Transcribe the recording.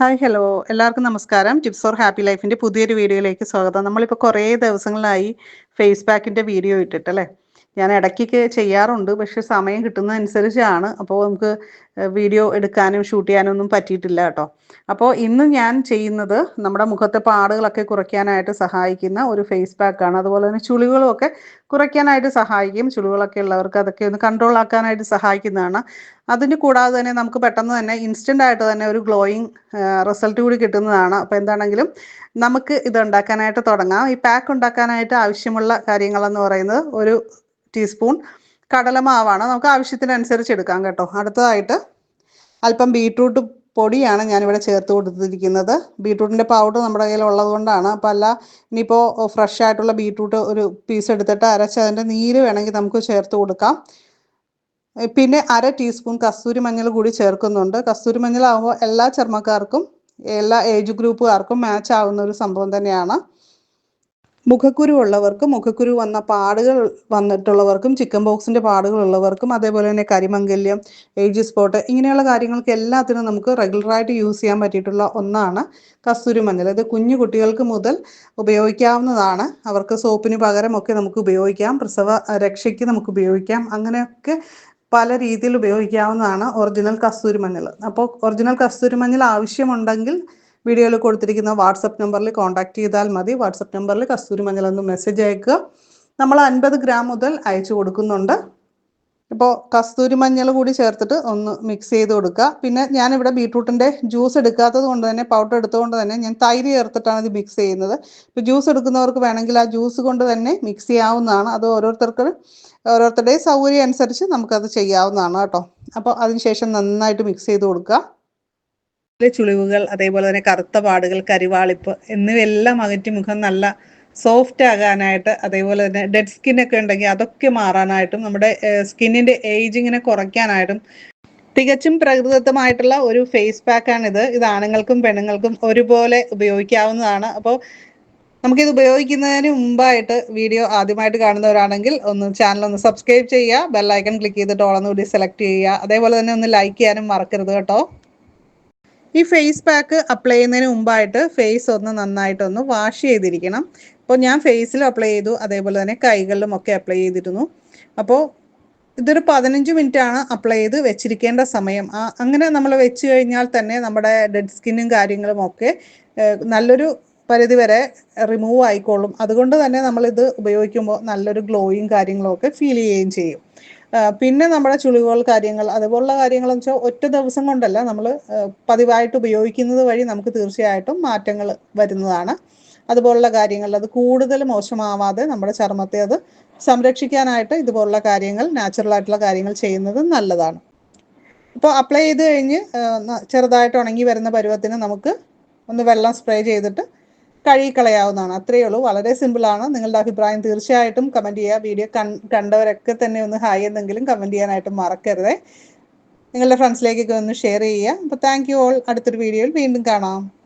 Hi hello. എല്ലാവർക്കും നമസ്കാരം. Tips four happy ലൈഫിന്റെ പുതിയൊരു വീഡിയോയിലേക്ക് സ്വാഗതം. നമ്മളിപ്പോൾ കുറേ ദിവസങ്ങളായി ഫേസ് പാക്കിന്റെ വീഡിയോ ഇട്ടിട്ട് അല്ലേ ഞാൻ ഇടയ്ക്കൊക്കെ ചെയ്യാറുണ്ട് പക്ഷെ സമയം കിട്ടുന്നതനുസരിച്ചാണ്. അപ്പോൾ നമുക്ക് വീഡിയോ എടുക്കാനും ഷൂട്ട് ചെയ്യാനും ഒന്നും പറ്റിയിട്ടില്ല കേട്ടോ. അപ്പോൾ ഇന്ന് ഞാൻ ചെയ്യുന്നത് നമ്മുടെ മുഖത്തെ പാടുകളൊക്കെ കുറയ്ക്കാനായിട്ട് സഹായിക്കുന്ന ഒരു ഫേസ് പാക്കാണ്. അതുപോലെ തന്നെ ചുളികളും ഒക്കെ കുറയ്ക്കാനായിട്ട് സഹായിക്കും. ചുളികളൊക്കെ ഉള്ളവർക്ക് അതൊക്കെ ഒന്ന് കൺട്രോൾ ആക്കാനായിട്ട് സഹായിക്കുന്നതാണ്. അതിന് കൂടാതെ തന്നെ നമുക്ക് പെട്ടെന്ന് തന്നെ ഇൻസ്റ്റന്റ് ആയിട്ട് തന്നെ ഒരു ഗ്ലോയിങ് റിസൾട്ട് കൂടി കിട്ടുന്നതാണ്. അപ്പോൾ എന്താണെങ്കിലും നമുക്ക് ഇത് ഉണ്ടാക്കാനായിട്ട് തുടങ്ങാം. ഈ പാക്ക് ഉണ്ടാക്കാനായിട്ട് ആവശ്യമുള്ള കാര്യങ്ങളെന്ന് പറയുന്നത് ഒരു ടീസ്പൂൺ കടലമാവാണ്. നമുക്ക് ആവശ്യത്തിനനുസരിച്ച് എടുക്കാം കേട്ടോ. അടുത്തതായിട്ട് അല്പം ബീട്രൂട്ട് പൊടിയാണ് ഞാനിവിടെ ചേർത്ത് കൊടുത്തിരിക്കുന്നത്. ബീട്രൂട്ടിന്റെ പൗഡർ നമ്മുടെ കയ്യിൽ ഉള്ളത് കൊണ്ടാണ്. അപ്പോൾ അല്ല ഇനിയിപ്പോൾ ഫ്രഷ് ആയിട്ടുള്ള ബീട്രൂട്ട് ഒരു പീസ് എടുത്തിട്ട് അരച്ച് അതിന്റെ നീര് വേണമെങ്കിൽ നമുക്ക് ചേർത്ത് കൊടുക്കാം. പിന്നെ അര ടീസ്പൂൺ കസ്തൂരി മഞ്ഞൾ കൂടി ചേർക്കുന്നുണ്ട്. കസ്തൂരി മഞ്ഞളാകുമ്പോൾ എല്ലാ ചർമ്മക്കാർക്കും എല്ലാ ഏജ് ഗ്രൂപ്പുകാർക്കും മാച്ച് ആവുന്ന ഒരു സംഭവം തന്നെയാണ്. മുഖക്കുരു ഉള്ളവർക്കും മുഖക്കുരു വന്ന പാടുകൾ വന്നിട്ടുള്ളവർക്കും ചിക്കൻ ബോക്സിന്റെ പാടുകൾ ഉള്ളവർക്കും അതേപോലെ തന്നെ കരിമംഗല്യം ഏജ് സ്പോട്ട് ഇങ്ങനെയുള്ള കാര്യങ്ങൾക്ക് എല്ലാത്തിനും നമുക്ക് റെഗുലറായിട്ട് യൂസ് ചെയ്യാൻ പറ്റിയിട്ടുള്ള ഒന്നാണ് കസ്തൂരി മഞ്ഞൾ. ഇത് കുഞ്ഞു കുട്ടികൾക്ക് മുതൽ ഉപയോഗിക്കാവുന്നതാണ്. അവർക്ക് സോപ്പിന് പകരമൊക്കെ നമുക്ക് ഉപയോഗിക്കാം പ്രസവ രക്ഷയ്ക്ക് നമുക്ക് ഉപയോഗിക്കാം അങ്ങനെയൊക്കെ പല രീതിയിൽ ഉപയോഗിക്കാവുന്നതാണ് ഒറിജിനൽ കസ്തൂരി മഞ്ഞൾ. അപ്പോൾ ഒറിജിനൽ കസ്തൂരി മഞ്ഞൾ ആവശ്യമുണ്ടെങ്കിൽ വീഡിയോയിൽ കൊടുത്തിരിക്കുന്ന വാട്സപ്പ് നമ്പറിൽ കോൺടാക്ട് ചെയ്താൽ മതി. വാട്സപ്പ് നമ്പറിൽ കസ്തൂരി മഞ്ഞൾ ഒന്ന് മെസ്സേജ് അയക്കുക. നമ്മൾ അൻപത് ഗ്രാം മുതൽ അയച്ചു കൊടുക്കുന്നുണ്ട്. ഇപ്പോൾ കസ്തൂരി മഞ്ഞൾ കൂടി ചേർത്തിട്ട് ഒന്ന് മിക്സ് ചെയ്ത് കൊടുക്കുക. പിന്നെ ഞാനിവിടെ ബീട്രൂട്ടിന്റെ ജ്യൂസ് എടുക്കാത്തത് കൊണ്ട് തന്നെ പൗഡർ എടുത്തുകൊണ്ട് തന്നെ ഞാൻ തൈര് ചേർത്തിട്ടാണ് ഇത് മിക്സ് ചെയ്യുന്നത്. ഇപ്പോൾ ജ്യൂസ് എടുക്കുന്നവർക്ക് വേണമെങ്കിൽ ആ ജ്യൂസ് കൊണ്ട് തന്നെ മിക്സ് ചെയ്യാവുന്നതാണ്. അത് ഓരോരുത്തർക്ക് ഓരോരുത്തരുടെയും സൗകര്യം അനുസരിച്ച് നമുക്കത് ചെയ്യാവുന്നതാണ് കേട്ടോ. അപ്പോൾ അതിനുശേഷം നന്നായിട്ട് മിക്സ് ചെയ്ത് കൊടുക്കുക. ചുളിവുകൾ അതേപോലെ തന്നെ കറുത്ത പാടുകൾ കരിവാളിപ്പ് എന്നിവയെല്ലാം അകറ്റി മുഖം നല്ല സോഫ്റ്റ് ആകാനായിട്ട് അതേപോലെ തന്നെ ഡെഡ് സ്കിൻ ഒക്കെ ഉണ്ടെങ്കിൽ അതൊക്കെ മാറാനായിട്ടും നമ്മുടെ സ്കിന്നിന്റെ ഏജിങ്ങിനെ കുറയ്ക്കാനായിട്ടും തികച്ചും പ്രകൃതിദത്തമായിട്ടുള്ള ഒരു ഫേസ് പാക്കാണിത് ഇത് ആണുങ്ങൾക്കും പെണ്ണുങ്ങൾക്കും ഒരുപോലെ ഉപയോഗിക്കാവുന്നതാണ്. അപ്പോൾ നമുക്കിത് ഉപയോഗിക്കുന്നതിന് മുമ്പായിട്ട് വീഡിയോ ആദ്യമായിട്ട് കാണുന്നവരാണെങ്കിൽ ഒന്ന് ചാനൽ ഒന്ന് സബ്സ്ക്രൈബ് ചെയ്യുക ബെല്ലൈക്കൺ ക്ലിക്ക് ചെയ്തിട്ട് ഓളൊന്ന് കൂടി സെലക്ട് ചെയ്യുക. അതേപോലെ തന്നെ ഒന്ന് ലൈക്ക് ചെയ്യാനും മറക്കരുത് കേട്ടോ. ഈ ഫേസ് പാക്ക് അപ്ലൈ ചെയ്യുന്നതിന് മുമ്പായിട്ട് ഫേസ് ഒന്ന് നന്നായിട്ടൊന്ന് വാഷ് ചെയ്തിരിക്കണം. അപ്പോൾ ഞാൻ ഫേസിൽ അപ്ലൈ ചെയ്തു. അതേപോലെ തന്നെ കൈകളിലും ഒക്കെ അപ്ലൈ ചെയ്തിരുന്നു. അപ്പോൾ ഇതൊരു പതിനഞ്ച് മിനിറ്റ് ആണ് അപ്ലൈ ചെയ്ത് വെച്ചിരിക്കേണ്ട സമയം. അങ്ങനെ നമ്മൾ വെച്ച് കഴിഞ്ഞാൽ തന്നെ നമ്മുടെ ഡെഡ് സ്കിന്നും കാര്യങ്ങളും ഒക്കെ നല്ലൊരു പരിധി വരെ റിമൂവ് ആയിക്കോളും. അതുകൊണ്ട് തന്നെ നമ്മളിത് ഉപയോഗിക്കുമ്പോൾ നല്ലൊരു ഗ്ലോയും കാര്യങ്ങളും ഒക്കെ ഫീൽ ചെയ്യുകയും ചെയ്യും. പിന്നെ നമ്മുടെ ചുളിവുകൾ കാര്യങ്ങൾ അതുപോലുള്ള കാര്യങ്ങൾ വെച്ചാൽ ഒറ്റ ദിവസം കൊണ്ടല്ല നമ്മൾ പതിവായിട്ട് ഉപയോഗിക്കുന്നത് വഴി നമുക്ക് തീർച്ചയായിട്ടും മാറ്റങ്ങൾ വരുന്നതാണ്. അതുപോലുള്ള കാര്യങ്ങൾ അത് കൂടുതൽ മോശമാവാതെ നമ്മുടെ ചർമ്മത്തെ അത് സംരക്ഷിക്കാനായിട്ട് ഇതുപോലുള്ള കാര്യങ്ങൾ നാച്ചുറൽ ആയിട്ടുള്ള കാര്യങ്ങൾ ചെയ്യുന്നത് നല്ലതാണ്. ഇപ്പോൾ അപ്ലൈ ചെയ്ത് കഴിഞ്ഞ് ചെറുതായിട്ട് ഉണങ്ങി വരുന്ന പരുവത്തിന് നമുക്ക് ഒന്ന് വെള്ളം സ്പ്രേ ചെയ്തിട്ട് കഴുകിക്കളയാവുന്നതാണ്. അത്രയേ ഉള്ളൂ. വളരെ സിമ്പിൾ ആണ്. നിങ്ങളുടെ അഭിപ്രായം തീർച്ചയായിട്ടും കമന്റ് ചെയ്യുക. വീഡിയോ കണ്ടവരൊക്കെ തന്നെ ഒന്ന് ഹായ് എന്നെങ്കിലും കമന്റ് ചെയ്യാനായിട്ട് മറക്കരുത്. നിങ്ങളുടെ ഫ്രണ്ട്സിലേക്കൊക്കെ ഒന്ന് ഷെയർ ചെയ്യുക. അപ്പോൾ താങ്ക് യു ഓൾ അടുത്തൊരു വീഡിയോയിൽ വീണ്ടും കാണാം.